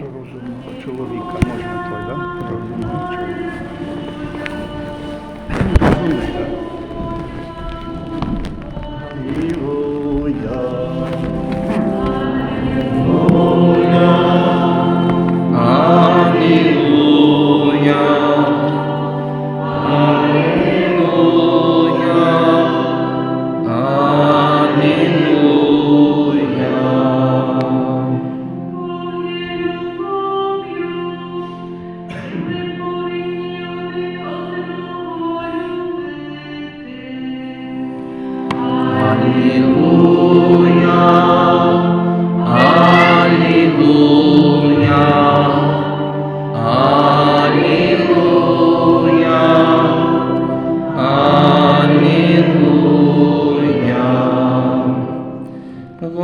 Розумного чоловіка можна той, да? Розумного чоловіка.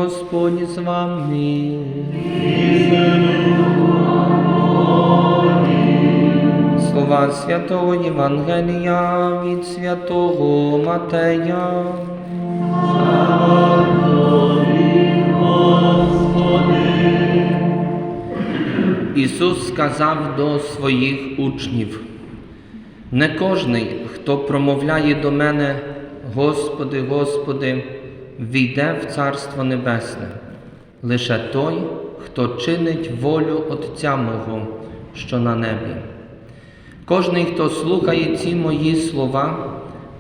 Господь з вами. Слова святого Євангелія від святого Матея. Ісус сказав до своїх учнів, не кожний, хто промовляє до мене, Господи, Господи, війде в Царство Небесне, лише той, хто чинить волю Отця мого, що на небі. Кожний, хто слухає ці мої слова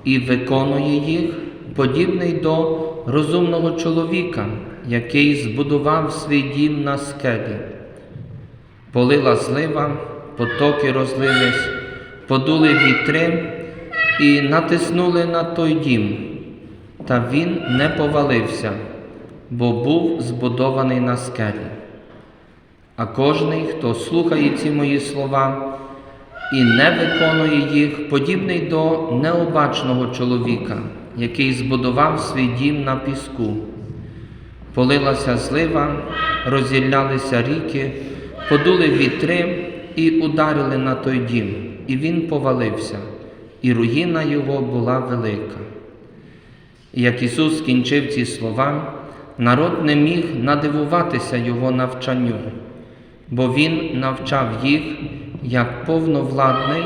і виконує їх, подібний до розумного чоловіка, який збудував свій дім на скелі. Полила злива, потоки розлились, подули вітри і натиснули на той дім, та він не повалився, бо був збудований на скелі. А кожний, хто слухає ці мої слова і не виконує їх, подібний до необачного чоловіка, який збудував свій дім на піску. Полилася злива, розіллялися ріки, подули вітри і ударили на той дім, і він повалився, і руїна його була велика. Як Ісус скінчив ці слова, народ не міг надивуватися Його навчанню, бо Він навчав їх як повновладний,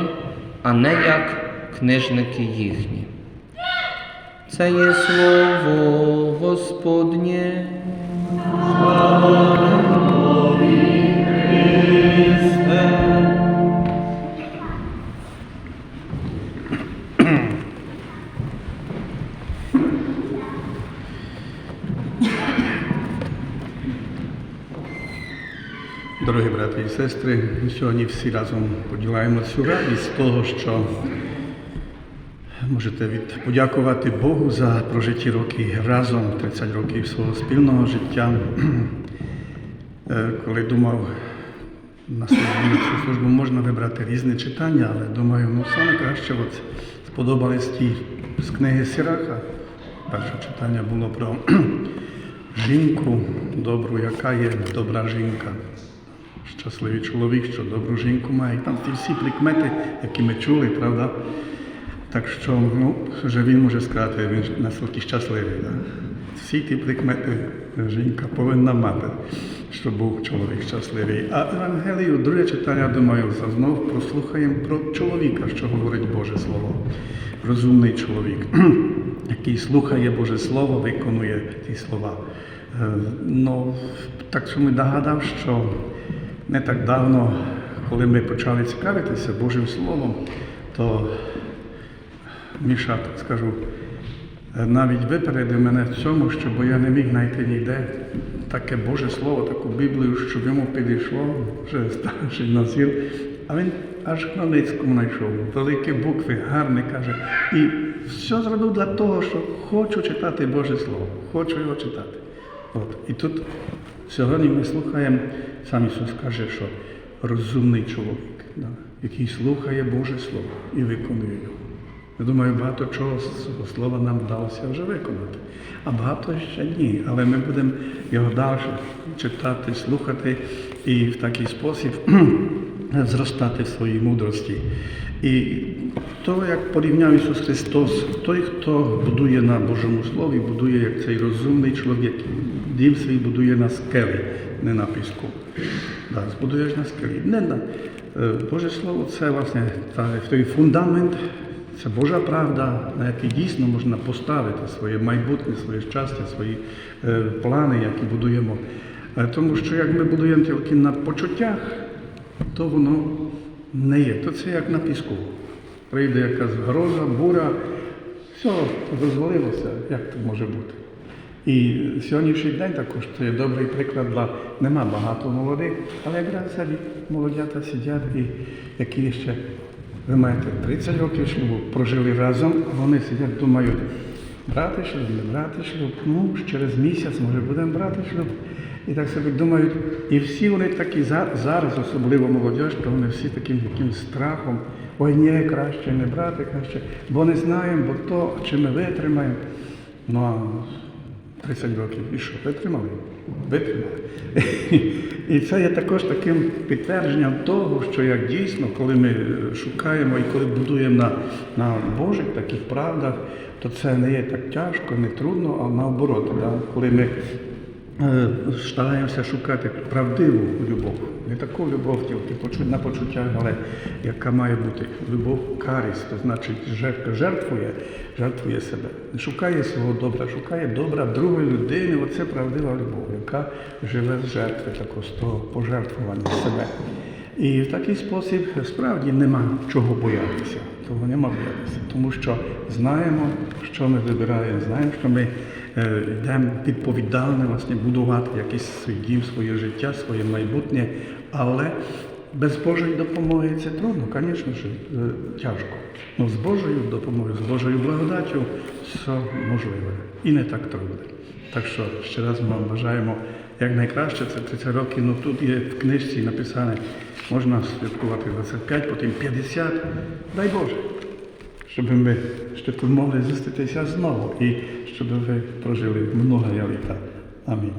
а не як книжники їхні. Це є слово Господнє. Дорогі брати і сестри, ми сьогодні всі разом поділяємо цю радість того, що можете від подякувати Богу за прожиті роки разом, 30 років свого спільного життя. Е, Коли думав на цю службу можна вибрати різні читання, але думаю, ну саме краще от сподобались ті з книги Сіраха. Перше читання було про жінку добру, яка є добра жінка. Щасливий чоловік, що добру жінку має. І там ті всі прикмети, які ми чули, правда? Так що, ну, вже він може сказати, він ж наскільки щасливий. Да? Всі ті прикмети жінка повинна мати, щоб був чоловік щасливий. А Евангелію, друге читання, думаю, знов прослухаємо про чоловіка, що говорить Боже Слово. Розумний чоловік, який слухає Боже Слово, виконує ті слова. Е, Ну, так що ми догадав, що не так давно, коли ми почали цікавитися Божим Словом, то Міша, так скажу, е, навіть випередив мене в цьому, щоб я не міг знайти ніде таке Боже Слово, таку Біблію, щоб йому підійшло, вже старший назір. А він аж Хмельницькому знайшов, великі букви, гарне каже. І все зробив для того, що хочу читати Боже Слово, хочу його читати. От. І тут сьогодні ми слухаємо, сам Ісус каже, що розумний чоловік, да, який слухає Боже Слово і виконує його. Я думаю, багато чого слова нам вдалося вже виконати, а багато ще ні. Але ми будемо його далі читати, слухати і в такий спосіб зростати в своїй мудрості. І то, як порівняв Ісус Христос, той, хто будує на Божому Слові, будує як цей розумний чоловік. Дім свій будує на скелі, не на піску. Да, збудуєш на скелі. Не на е, Боже Слово це власне той фундамент, це Божа правда, на який дійсно можна поставити своє майбутнє, своє щастя, свої е, плани, які будуємо. Е, Тому що як ми будуємо тільки на почуттях, то воно не є. То це як на піску. Прийде якась гроза, буря, все, розвалилося, як це може бути. І сьогоднішній день також це добрий приклад для нема багато молодих, але якраз молодята сидять і які ще, ви маєте 30 років шлюбу, прожили разом, а вони сидять, думають, брати шлюб, не брати шлюб, ну, через місяць, може, будемо брати шлюб. І так собі думають, і всі вони такі зараз, особливо молодь, то вони всі таким якимсь страхом, ой, ні, краще не брати, краще, бо не знаємо, бо то, чи ми витримаємо. Ну, 30 років, і що, витримали? Витримали. І це є також таким підтвердженням того, що як дійсно, коли ми шукаємо і коли будуємо на, на Божих таких правдах, то це не є так тяжко, не трудно, а наоборот, да? коли ми стараємося шукати правдиву любов. Не таку любов тільки на почуттях, але яка має бути любов карість, то значить жертва жертвує, жертвує себе. Шукає свого добра, шукає добра другої людини. Оце правдива любов, яка живе з жертви, такого з того пожертвування себе. І в такий спосіб справді нема чого боятися. Того нема боятися, тому що знаємо, що ми вибираємо, знаємо, що ми е, йдемо відповідально власне будувати якийсь свій дім, своє життя, своє майбутнє, але без Божої допомоги це трудно, звісно ж, е, тяжко. Ну, з Божою допомогою, з Божою благодаттю все можливе і не так трудно. Так що ще раз ми вам бажаємо якнайкраще, це 30 років, ну тут є в книжці написане, можна святкувати 25, потім 50. Дай Боже, щоб ми ще могли зустрітися знову і щоб ви прожили много літа. Амінь.